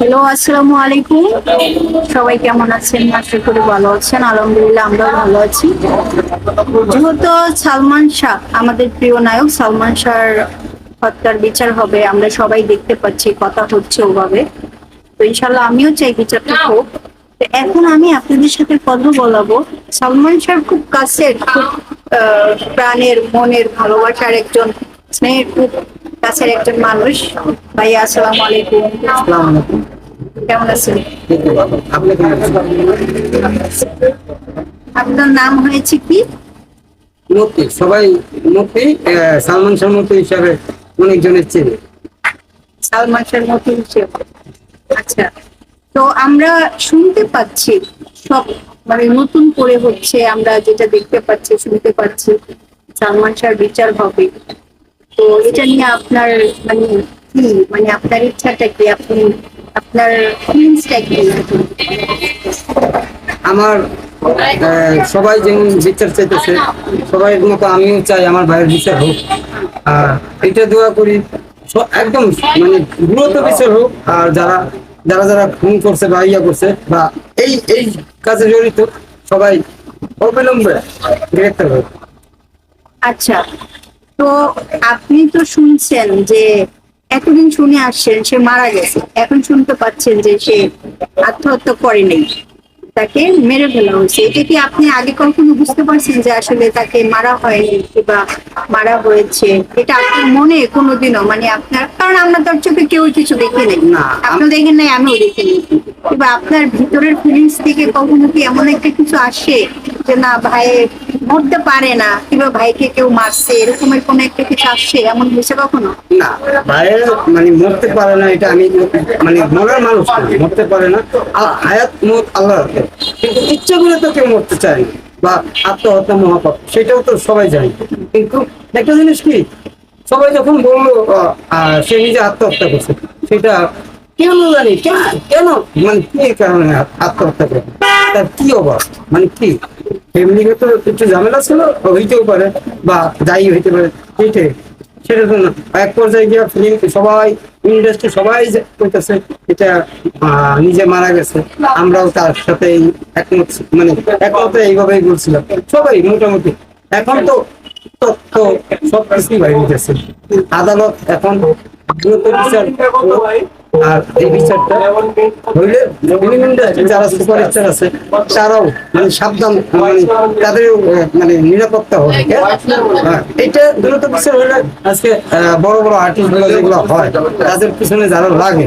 Hello, আসসালামু আলাইকুম। সবাই কেমন আছেন? আশা করি ভালো আছেন। আলহামদুলিল্লাহ, আমরাও ভালো আছি। যেহেতু সালমান শাহ, আমাদের প্রিয় নায়ক, সালমান শাহর হত্যার বিচার হবে। আমরা সবাই দেখতে পাচ্ছি, কথা হচ্ছে ওভাবে। তো ইনশাল্লাহ আমিও চাই বিচারটা হোক। এখন আমি আপনাদের সাথে কথা বলাবো। সালমান শাহর খুব কাছের, খুব প্রাণের, মনের ভালোবাসার একজন স্নেহের, খুব কাছের একজন মানুষ। ভাইয়া আলাইকুম। আসসালামু আলাইকুম। কেমন আছেন? আপনার নাম হয়েছে কি? সবাই সালমান শাহ হিসাবে অনেকজনের চেনে সালমান মতো হিসেবে। আচ্ছা তো আমরা শুনতে পাচ্ছি সব মানে নতুন করে হচ্ছে আমরা যেটা দেখতে পাচ্ছি শুনতে পাচ্ছি সালমান শাহর বিচার হবে। তো এটা নিয়ে আপনার মানে কি মানে আপনার ইচ্ছাটা কি? আপনি আপনার ফিলিংসটা কি? আমার সবাই যেমন বিচার চাইতেছে সবাই মতো আমিও চাই আমার ভাইয়ের বিচার হোক। আর এটা দোয়া করি একদম মানে দ্রুত বিচার হোক আর যারা যারা যারা খুন করছে বা ইয়া করছে বা এই এই কাজে জড়িত সবাই অবিলম্বে গ্রেপ্তার হোক। আচ্ছা তো আপনি তো শুনছেন যে এতদিন শুনে আসছেন সে মারা গেছে। এখন শুনতে পাচ্ছেন যে সে আত্মহত্যা করেনি। তাকে মেরে ফেলা হয়েছে। এটা কি আপনি আগে কখনো বুঝতে পারছেন যে আসলে তাকে মারা হয়নি কিংবা মারা হয়েছে? এটা আপনার মনে কোনোদিনও মানে আপনার কারণ আমরা তার চোখে কেউ কিছু দেখি নাই। না, আপনি দেখেন নাই আমিও দেখিনি। কিংবা আপনার ভিতরের ফিলিংস থেকে কখনো কি এমন একটা কিছু আসে যে না ভাই মরতে পারে না। কিংবা ভাইকে কেউ মারছে, এরকমের কোনো একটা কিছু আসছে? এমন হয়েছে কখনো? না, ভাইয়ের মানে মরতে পারে না, এটা আমি মানে মরার মানুষ মরতে পারে না। হায়াত, মত আল্লাহ কিন্তু ইচ্ছা করে তো কেউ মরতে চায় না, বা আত্মহত্যা, মহাপাপ, সেটাও তো সবাই জানে। কিন্তু একটা জিনিস কি, সবাই যখন বলল সে নিজে আত্মহত্যা করছে, সেটা কেন জানি, কেন- কেন মানে কি কারণে আত্মহত্যা করে তার কি অভাব? মানে কি? এমনিগত একটু ঝামেলা ছিল হইতেও পারে, বা যাই হইতে পারে সেটা তো না। এক পর্যায়ে গিয়ে ফিল্ম সবাই ইন্ডাস্ট্রি সবাই যে কইতেছে এটা নিজে মারা গেছে। আমরাও তার সাথে একমত মানে একমতে এইভাবেই বলছিলাম সবাই মোটামুটি। এখন তো তথ্য সব কিছুই বাইরে গেছে। আদালত এখন দ্রুত বিচার। আর এই বিচারটা হইলে আছে তারাও মানে সাবধান মানে তাদেরও মানে নিরাপত্তা হবে হ্যাঁ, এটা দ্রুত বিচার হইলে আজকে বড় বড় আর্টিস্ট যেগুলো হয় তাদের পিছনে যারা লাগে